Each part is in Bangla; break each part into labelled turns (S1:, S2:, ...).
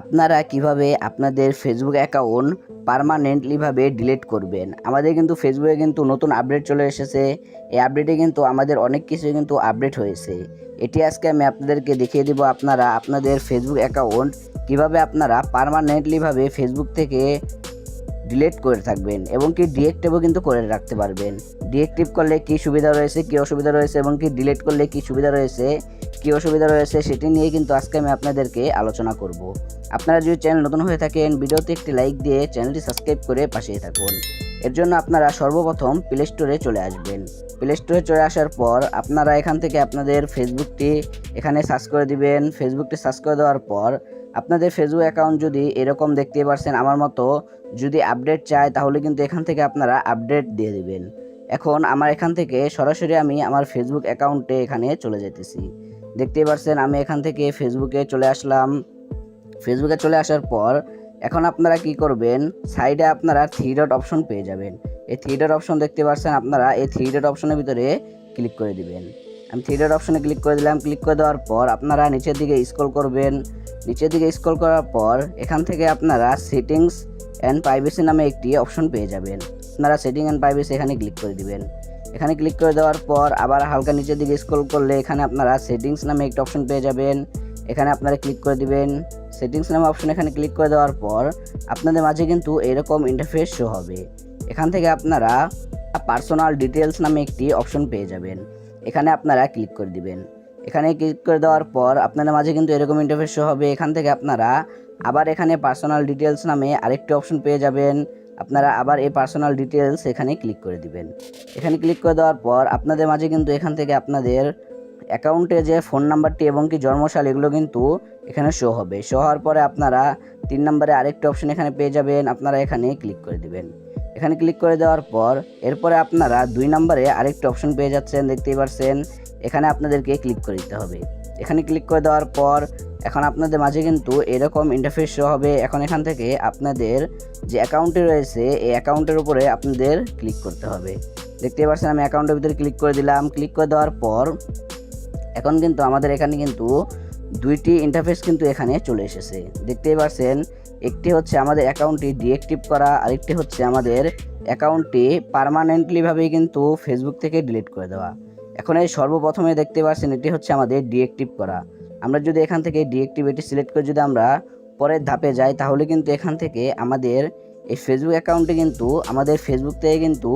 S1: আপনারা কীভাবে আপনাদের ফেসবুক অ্যাকাউন্ট পারমানেন্টলিভাবে ডিলিট করবেন? আমাদের কিন্তু ফেসবুকে কিন্তু নতুন আপডেট চলে এসেছে। এই আপডেটে কিন্তু আমাদের অনেক কিছু কিন্তু আপডেট হয়েছে। এটি আজকে আমি আপনাদেরকে দেখিয়ে দেব আপনারা আপনাদের ফেসবুক অ্যাকাউন্ট কীভাবে আপনারা পারমানেন্টলিভাবে ফেসবুক থেকে ডিলিট করে থাকবেন এবং কি ডিএক্টিভও কিন্তু করে রাখতে পারবেন। ডিএক্টিভ করলে কি সুবিধা রয়েছে, কি অসুবিধা রয়েছে এবং কি ডিলেট করলে কি সুবিধা রয়েছে, কি অসুবিধা রয়েছে সেটি নিয়ে কিন্তু আজকে আমি আপনাদেরকে আলোচনা করব। আপনারা যদি চ্যানেল নতুন হয়ে থাকেন, ভিডিওতে একটি লাইক দিয়ে চ্যানেলটি সাবস্ক্রাইব করে পাশেই থাকুন। এর জন্য আপনারা সর্বপ্রথম প্লে স্টোরে চলে আসবেন। প্লে স্টোরে চলে আসার পর আপনারা এখান থেকে আপনাদের ফেসবুকটি এখানে সার্চ করে দিবেন। ফেসবুকটি সার্চ করে দেওয়ার পর আপনাদের ফেসবুক অ্যাকাউন্ট যদি এরকম দেখতে পারছেন আমার মতো, যদি আপডেট চায় তাহলে কিন্তু এখান থেকে আপনারা আপডেট দিয়ে দিবেন। এখন আমার এখান থেকে সরাসরি আমি আমার ফেসবুক অ্যাকাউন্টে এখানে চলে যেতেছি দেখতেই পারছেন আমি এখান থেকে ফেসবুকে চলে আসলাম। ফেসবুকে চলে আসার পর, এখন আপনারা কি করবেন? সাইডে আপনারা থ্রি ডট অপশন পেয়ে যাবেন। এই থ্রি ডট অপশন দেখতে পাচ্ছেন আপনারা, এই থ্রি ডট অপশনের ভিতরে ক্লিক করে দিবেন। আমি থ্রি ডট অপশনে ক্লিক করে দিলাম ক্লিক করে দেওয়ার পর আপনারা নিচের দিকে স্ক্রল করবেন। নিচের দিকে স্ক্রল করার পর এখান থেকে আপনারা সেটিংস অ্যান্ড প্রাইভেসি নামে একটি অপশন পেয়ে যাবেন। আপনারা সেটিং অ্যান্ড প্রাইভেসি এখানে ক্লিক করে দিবেন। এখানে ক্লিক করে দেওয়ার পর আবার হালকা নিচের দিকে স্ক্রল করলে এখানে আপনারা সেটিংস নামে একটি অপশন পেয়ে যাবেন। এখানে আপনারা ক্লিক করে দিবেন। সেটিংস নামে অপশন এখানে ক্লিক করে দেওয়ার পর আপনাদের মাঝে কিন্তু এরকম ইন্টারফেস শো হবে। এখান থেকে আপনারা পার্সোনাল ডিটেলস নামে একটি অপশন পেয়ে যাবেন। এখানে আপনারা ক্লিক করে দিবেন। এখানে ক্লিক করে দেওয়ার পর আপনাদের মাঝে কিন্তু এরকম ইন্টারফেস শো হবে। এখান থেকে আপনারা আবার এখানে পার্সোনাল ডিটেলস নামে আরেকটি অপশন পেয়ে যাবেন। আপনারা আবার এই পার্সোনাল ডিটেলস এখানে ক্লিক করে দিবেন। এখানে ক্লিক করে দেওয়ার পর আপনাদের মাঝে কিন্তু এখান থেকে আপনাদের অ্যাকাউন্টে যে ফোন নাম্বারটি এবং কি জন্মসাল, এগুলো কিন্তু এখানে শো হবে। শো হওয়ার পরে আপনারা তিন নম্বরে আরেকটি অপশন এখানে পেয়ে যাবেন। আপনারা এখানে ক্লিক করে দিবেন। এখানে ক্লিক করে দেওয়ার পর এরপরে আপনারা দুই নম্বরে আরেকটি অপশন পেয়ে যাচ্ছেন, দেখতেই পারছেন। এখানে আপনাদেরকে ক্লিক করে দিতে হবে। এখানে ক্লিক করে দেওয়ার পর এখন আপনাদের মাঝে কিন্তু এরকম ইন্টারফেস শো হবে। এখন এখান থেকে আপনাদের যে অ্যাকাউন্টটি রয়েছে, এই অ্যাকাউন্টের উপরে আপনাদের ক্লিক করতে হবে। দেখতেই পাচ্ছেন আমি অ্যাকাউন্টের ভিতরে ক্লিক করে দিলাম। ক্লিক করে দেওয়ার পর এখন কিন্তু আমাদের এখানে কিন্তু দুইটি ইন্টারফেস কিন্তু এখানে চলে এসেছে। দেখতেই পাচ্ছেন একটি হচ্ছে আমাদের অ্যাকাউন্টটি ডিএক্টিভ করা, আরেকটি হচ্ছে আমাদের অ্যাকাউন্টটি পারমানেন্টলিভাবেই কিন্তু ফেসবুক থেকে ডিলিট করে দেওয়া। এখন এই সর্বপ্রথমে দেখতে পাচ্ছেন এটি হচ্ছে আমাদের ডিএক্টিভ করা। আমরা যদি এখান থেকে ডিএক্টিভ এটি সিলেক্ট করে যদি আমরা পরের ধাপে যাই, তাহলে কিন্তু এখান থেকে আমাদের এই ফেসবুক অ্যাকাউন্টে কিন্তু আমাদের ফেসবুক থেকে কিন্তু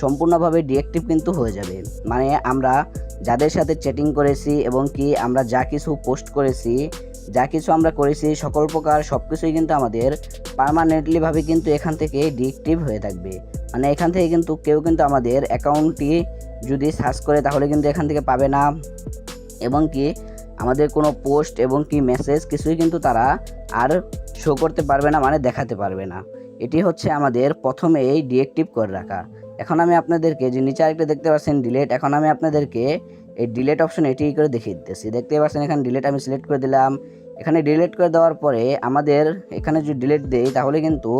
S1: সম্পূর্ণভাবে ডিএক্টিভ কিন্তু হয়ে যাবে। মানে আমরা যাদের সাথে চ্যাটিং করেছি এবং কি আমরা যা কিছু পোস্ট করেছি, যা কিছু আমরা করেছি, সকল প্রকার সব কিছুই কিন্তু আমাদের পারমানেন্টলিভাবে কিন্তু এখান থেকে ডিএক্টিভ হয়ে থাকবে। মানে এখান থেকে কিন্তু কেউ কিন্তু আমাদের অ্যাকাউন্টটি যদি সার্চ করে তাহলে কিন্তু এখান থেকে পাবে না। এবং কি আমাদের কোনো পোস্ট এবং কি মেসেজ কিছুই কিন্তু তারা আর শো করতে পারবে না মানে দেখাতে পারবে না। এটি হচ্ছে আমাদের প্রথমে এই ডিএক্টিভ করে রাখা। এখন আমি আপনাদেরকে যে নিচে আরেকটা দেখতে পাচ্ছেন ডিলেট এখন আমি আপনাদেরকে এই ডিলেট অপশন এটি করে দেখিয়ে দিতেছি। দেখতে পাচ্ছেন এখানে ডিলেট আমি সিলেক্ট করে দিলাম। এখানে ডিলেট করে দেওয়ার পরে আমাদের এখানে যদি ডিলেট দেই, তাহলে কিন্তু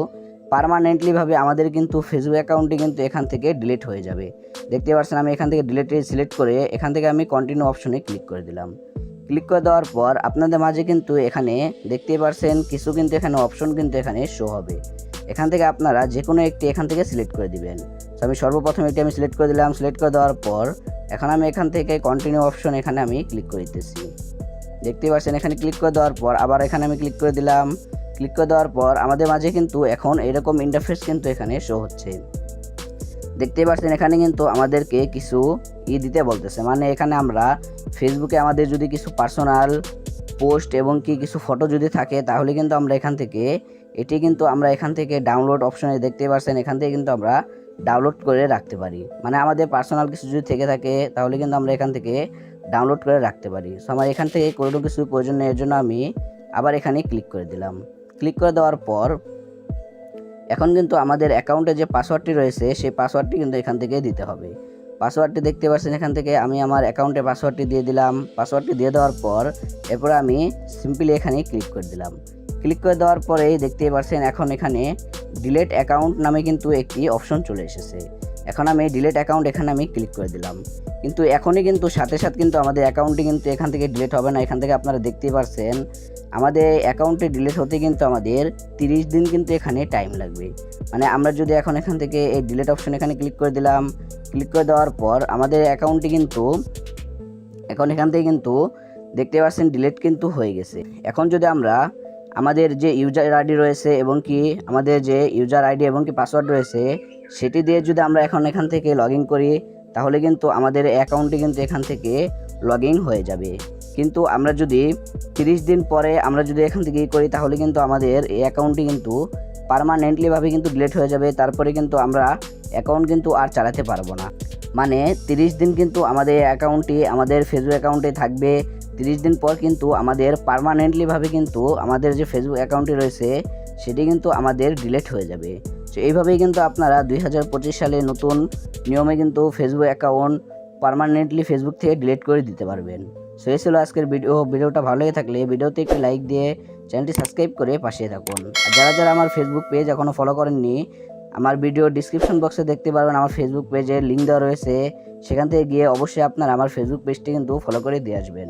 S1: পারমানেন্টলিভাবে আমাদের কিন্তু ফেসবুক অ্যাকাউন্টটি কিন্তু এখান থেকে ডিলিট হয়ে যাবে। দেখতে পাচ্ছেন আমি এখান থেকে ডিলেটে সিলেক্ট করে এখান থেকে আমি কন্টিনিউ অপশনে ক্লিক করে দিলাম। ক্লিক করে দেওয়ার পর আপনাদের মাঝে কিন্তু এখানে দেখতেই পারছেন কিছু কিন্তু এখানে অপশন কিন্তু এখানে শো হবে। এখান থেকে আপনারা যে কোনো একটি এখান থেকে সিলেক্ট করে দিবেন। তো আমি সর্বপ্রথম এটি আমি সিলেক্ট করে দিলাম। সিলেক্ট করে দেওয়ার পর, এখন আমি এখান থেকে কন্টিনিউ অপশন এখানে আমি ক্লিক করে দিতেছি দেখতেই পাচ্ছেন এখানে ক্লিক করে দেওয়ার পর, আবার এখানে আমি ক্লিক করে দিলাম। ক্লিক করে দেওয়ার পর, আমাদের মাঝে কিন্তু এখন এরকম ইন্টারফেস কিন্তু এখানে শো হচ্ছে। দেখতেই পাচ্ছেন এখানে কিন্তু আমাদেরকে কিছু ই দিতে বলতেছে। মানে এখানে আমরা ফেসবুকে আমাদের যদি কিছু পার্সোনাল পোস্ট এবং কি কিছু ফটো যদি থাকে, তাহলে কিন্তু আমরা এখান থেকে, এটি কিন্তু আমরা এখান থেকে ডাউনলোড অপশনে দেখতে পাচ্ছেন এখান থেকে কিন্তু আমরা ডাউনলোড করে রাখতে পারি। মানে আমাদের পার্সোনাল কিছু যদি থেকে থাকে, তাহলে কিন্তু আমরা এখান থেকে ডাউনলোড করে রাখতে পারি। সো আমার এখান থেকে কোনো কিছু প্রয়োজন এর জন্য আমি আবার এখানে ক্লিক করে দিলাম। ক্লিক করে দেওয়ার পর এখন কিন্তু আমাদের অ্যাকাউন্টে যে পাসওয়ার্ডটি রয়েছে, সেই পাসওয়ার্ডটি কিন্তু এখান থেকে দিতে হবে। পাসওয়ার্ডটি দেখতে পাচ্ছেন এখান থেকে, আমি আমার অ্যাকাউন্টে পাসওয়ার্ডটি দিয়ে দিলাম। পাসওয়ার্ডটি দিয়ে দেওয়ার পর এরপর আমি সিম্পলি এখানে ক্লিক করে দিলাম। ক্লিক করে দেওয়ার পরেই দেখতেই পাচ্ছেন এখন এখানে ডিলেট অ্যাকাউন্ট নামে কিন্তু একটি অপশন চলে এসেছে। এখন আমি ডিলেট অ্যাকাউন্ট এখানে আমি ক্লিক করে দিলাম। কিন্তু এখনই কিন্তু সাথে সাথে কিন্তু আমাদের অ্যাকাউন্টটি কিন্তু এখান থেকে ডিলেট হবে না। এখান থেকে আপনারা দেখতেই পারছেন, আমাদের অ্যাকাউন্টে ডিলেট হতে কিন্তু আমাদের তিরিশ দিন কিন্তু এখানে টাইম লাগবে। মানে আমরা যদি এখন এখান থেকে এই ডিলেট অপশন এখানে ক্লিক করে দিলাম, ক্লিক করে দেওয়ার পর আমাদের অ্যাকাউন্টটি কিন্তু এখন এখান থেকে কিন্তু দেখতে পাচ্ছেন ডিলেট কিন্তু হয়ে গেছে। এখন যদি আমরা আমাদের যে ইউজার আইডি রয়েছে এবং কি আমাদের যে ইউজার আইডি এবং কি পাসওয়ার্ড রয়েছে, সেটি দিয়ে যদি আমরা এখন এখান থেকে লগ করি, তাহলে কিন্তু আমাদের অ্যাকাউন্টটি কিন্তু এখান থেকে লগ হয়ে যাবে। কিন্তু আমরা যদি তিরিশ দিন পরে আমরা যদি এখান থেকে করি, তাহলে কিন্তু আমাদের এই অ্যাকাউন্টটি কিন্তু পারমানেন্টলিভাবে কিন্তু ডিলিট হয়ে যাবে। তারপরে কিন্তু আমরা অ্যাকাউন্ট কিন্তু আর চালাতে পারব না। মানে তিরিশ দিন কিন্তু আমাদের অ্যাকাউন্টটি আমাদের ফেসবুক অ্যাকাউন্টে থাকবে। তিরিশ দিন পর কিন্তু আমাদের পারমানেন্টলিভাবে কিন্তু আমাদের যে ফেসবুক অ্যাকাউন্টটি রয়েছে, সেটি কিন্তু আমাদের ডিলিট হয়ে যাবে। তো এইভাবেই কিন্তু আপনারা দুই হাজার পঁচিশ সালে নতুন নিয়মে কিন্তু ফেসবুক অ্যাকাউন্ট পারমানেন্টলি ফেসবুক থেকে ডিলিট করে দিতে পারবেন। সো এই ছিল আজকের ভিডিও ভিডিওটা ভালো লেগে থাকলে ভিডিওতে একটি লাইক দিয়ে চ্যানেলটি সাবস্ক্রাইব করে পাশে থাকুন। আর যারা যারা আমার ফেসবুক পেজ এখনও ফলো করেননি, আমার ভিডিও ডিসক্রিপশন বক্সে দেখতে পারবেন আমার ফেসবুক পেজের লিঙ্ক দেওয়া রয়েছে। সেখান থেকে গিয়ে অবশ্যই আপনারা আমার ফেসবুক পেজটি কিন্তু ফলো করে দিয়ে আসবেন।